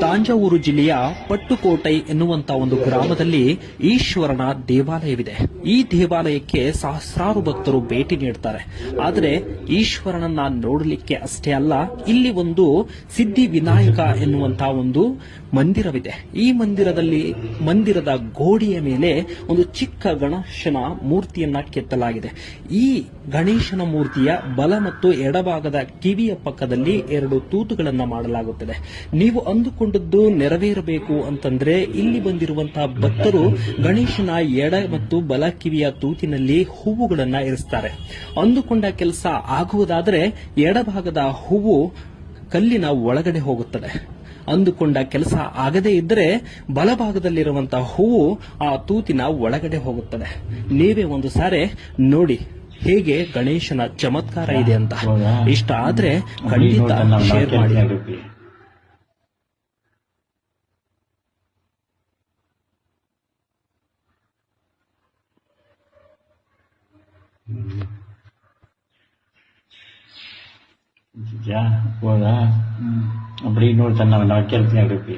ತಾಂಜಾವೂರು ಜಿಲ್ಲೆಯ ಪಟ್ಟುಕೋಟೈ ಎನ್ನುವಂತ ಒಂದು ಗ್ರಾಮದಲ್ಲಿ ಈಶ್ವರನ ದೇವಾಲಯವಿದೆ. ಈ ದೇವಾಲಯಕ್ಕೆ ಸಹಸ್ರಾರು ಭಕ್ತರು ಭೇಟಿ ನೀಡ್ತಾರೆ. ಆದರೆ ಈಶ್ವರನನ್ನ ನೋಡಲಿಕ್ಕೆ ಅಷ್ಟೇ ಅಲ್ಲ, ಇಲ್ಲಿ ಒಂದು ಸಿದ್ಧಿ ವಿನಾಯಕ ಎನ್ನುವಂತ ಒಂದು ಮಂದಿರವಿದೆ. ಈ ಮಂದಿರದಲ್ಲಿ, ಮಂದಿರದ ಗೋಡೆಯ ಮೇಲೆ ಒಂದು ಚಿಕ್ಕ ಗಣೇಶನ ಮೂರ್ತಿಯನ್ನ ಕೆತ್ತಲಾಗಿದೆ. ಈ ಗಣೇಶನ ಮೂರ್ತಿಯ ಬಲ ಮತ್ತು ಎಡಭಾಗದ ಕಿವಿಯ ಪಕ್ಕದಲ್ಲಿ ಎರಡು ತೂತುಗಳನ್ನು ಮಾಡಲಾಗುತ್ತದೆ. ನೀವು ಅಂದುಕೊಂಡದ್ದು ನೆರವೇರಬೇಕು ಅಂತಂದ್ರೆ ಇಲ್ಲಿ ಬಂದಿರುವಂತಹ ಭಕ್ತರು ಗಣೇಶನ ಎಡ ಮತ್ತು ಬಲ ಕಿವಿಯ ತೂತಿನಲ್ಲಿ ಹೂವುಗಳನ್ನ ಇರಿಸ್ತಾರೆ. ಅಂದುಕೊಂಡ ಕೆಲಸ ಆಗುವುದಾದರೆ ಎಡಭಾಗದ ಹೂವು ಕಲ್ಲಿನ ಒಳಗಡೆ ಹೋಗುತ್ತದೆ. ಅಂದುಕೊಂಡ ಕೆಲಸ ಆಗದೇ ಇದ್ದರೆ ಬಲಭಾಗದಲ್ಲಿರುವಂತಹ ಹೂವು ಆ ತೂತಿನ ಒಳಗಡೆ ಹೋಗುತ್ತದೆ. ನೀವೇ ಒಂದು ಸಾರಿ ನೋಡಿ ಹೇಗೆ ಗಣೇಶನ ಚಮತ್ಕಾರ ಇದೆ ಅಂತ. ಇಷ್ಟ ಆದ್ರೆ ಖಂಡಿತ ಶೇರ್ ಮಾಡಿ. ஜா போதா அப்படின்னு ஒரு தன்னை நக்கல் அப்படி